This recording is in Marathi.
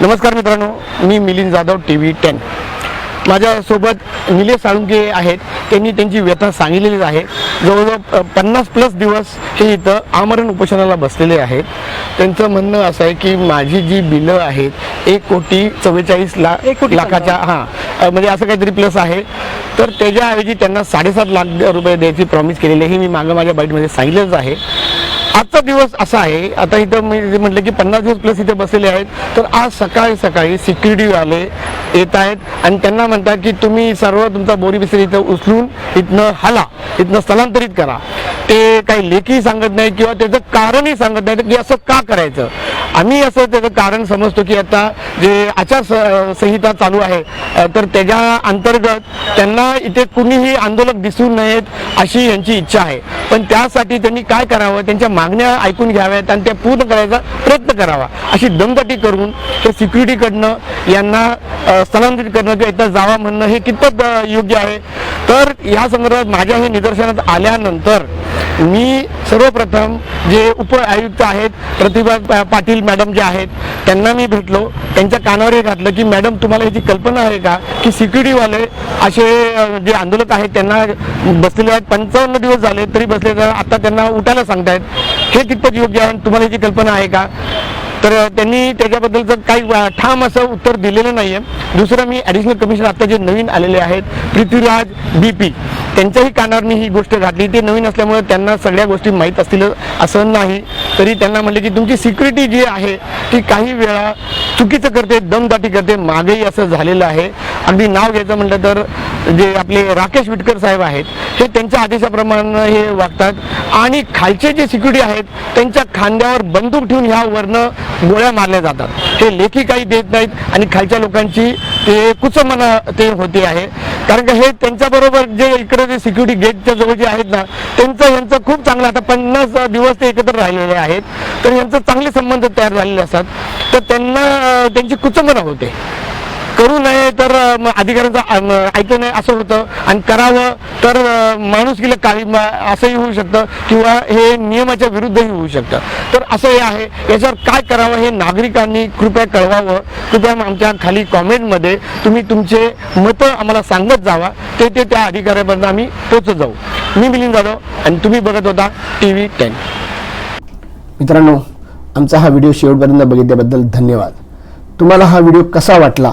नमस्कार मित्रांनो मी Milind Jadhav T V ten माझ्यासोबत निलेश साळुंके आहेत. त्यांनी त्यांची व्यथा सांगितलेलीच आहे. जवळजवळ पन्नास प्लस दिवस हे इथं आमरण उपोषणाला बसलेले आहेत. त्यांचं म्हणणं असं आहे की माझी जी बिलं आहेत एक कोटी चव्वेचाळीस लाख एक कोटी लाखाच्या हां म्हणजे असं काहीतरी प्लस आहे. तर त्याच्याऐवजी त्यांना साडेसात लाख रुपये द्यायची प्रॉमिस केलेली हे मी मागं माझ्या बाईटमध्ये सांगितलंच आहे. आजचा दिवस असा आहे आता इथं मी म्हटलं की पन्नास दिवस प्लस इथे बसलेले आहेत तर आज सकाळी सकाळी सिक्युरिटीवाले येत आहेत आणि त्यांना म्हणतात की तुम्ही सर्व तुमचा बोरी बिसरी इथं उचलून इथनं हला इथनं स्थलांतरित करा. ते काही लेखी सांगत नाही किंवा त्याचं कारणही सांगत नाही की असं का करायचं. आम्ही असं त्याचं कारण समजतो की आता जे आचारसंहिता चालू आहे तर त्याच्या अंतर्गत त्यांना इथे कुणीही आंदोलक दिसू नयेत अशी यांची इच्छा आहे. पण त्यासाठी त्यांनी काय करावं? त्यांच्या मागण्या ऐकून घ्याव्यात आणि त्या पूर्ण करायचा प्रयत्न करावा. अशी दमदाटी करून ते सिक्युरिटीकडनं यांना स्थलांतरित करणं किंवा इथं जावा म्हणणं हे कितपत योग्य आहे? तर या संदर्भात माझ्या हे निदर्शनात आल्यानंतर मी सर्वप्रथम जे उप आयुक्त आहेत प्रतिभा पाटील मॅडम जे आहेत त्यांना मी भेटलो. त्यांच्या कानावर हे घातलं की मॅडम तुम्हाला याची कल्पना आहे का की सिक्युरिटीवाले असे जे आंदोलक आहेत त्यांना बसलेले आहेत पंचावन्न दिवस झाले तरी बसले तर आता त्यांना उठायला सांगतायत. हे कितपत योग्य आहे तुम्हाला याची कल्पना आहे का? तर त्यांनी त्याच्याबद्दलचं काही ठाम असं उत्तर दिलेलं नाही आहे दुसरं मी ॲडिशनल कमिशनर आता जे नवीन आलेले आहेत पृथ्वीराज बी पी त्यांच्याही कानावर मी ही गोष्ट घातली. ते नवीन असल्यामुळे त्यांना सगळ्या गोष्टी माहीत असतील असं नाही. तरी त्यांना म्हणले की तुमची सिक्युरिटी जी आहे ती काही वेळा चुकीचं करते दमदाटी करते मागेही असं झालेलं आहे. अगदी नाव घ्यायचं म्हटलं तर जे आपले राकेश विटकर साहेब आहेत हे त्यांच्या आदेशाप्रमाणे हे वागतात. आणि खालचे जे सिक्युरिटी आहेत त्यांच्या खांद्यावर बंदूक ठेवून ह्या वरनं गोळ्या मारल्या जातात. हे लेखी काही देत नाहीत. आणि खालच्या लोकांची ते कुचमना ते होते आहे. कारण का हे त्यांच्याबरोबर जे इकडे जे सिक्युरिटी गेटच्या जवळ जे आहेत ना त्यांचं यांचं खूप चांगलं आता पन्नास दिवस ते एकत्र राहिलेले आहेत. तर यांचं चांगले संबंध तयार झालेले असतात. तर त्यांना त्यांची कुचंबना होते. करू नये तर अधिकाऱ्यांचं ऐकू नये असं होतं. आणि करावं तर माणूस गेलं काही असंही होऊ शकतं किंवा हे नियमाच्या विरुद्धही होऊ शकतं. तर असं हे आहे. याच्यावर काय करावं हे नागरिकांनी कृपया कळवावं. कृपया आमच्या खाली कॉमेंटमध्ये तुम्ही तुमचे मतं आम्हाला सांगत जावा. ते ते त्या अधिकाऱ्यापर्यंत आम्ही पोचत जाऊ. मी मिलिंद जाधव आणि तुम्ही बघत होता टी व्ही टेन. मित्रांनो आमचा हा व्हिडिओ शेवटपर्यंत बघितल्याबद्दल धन्यवाद. तुम्हाला हा व्हिडिओ कसा वाटला?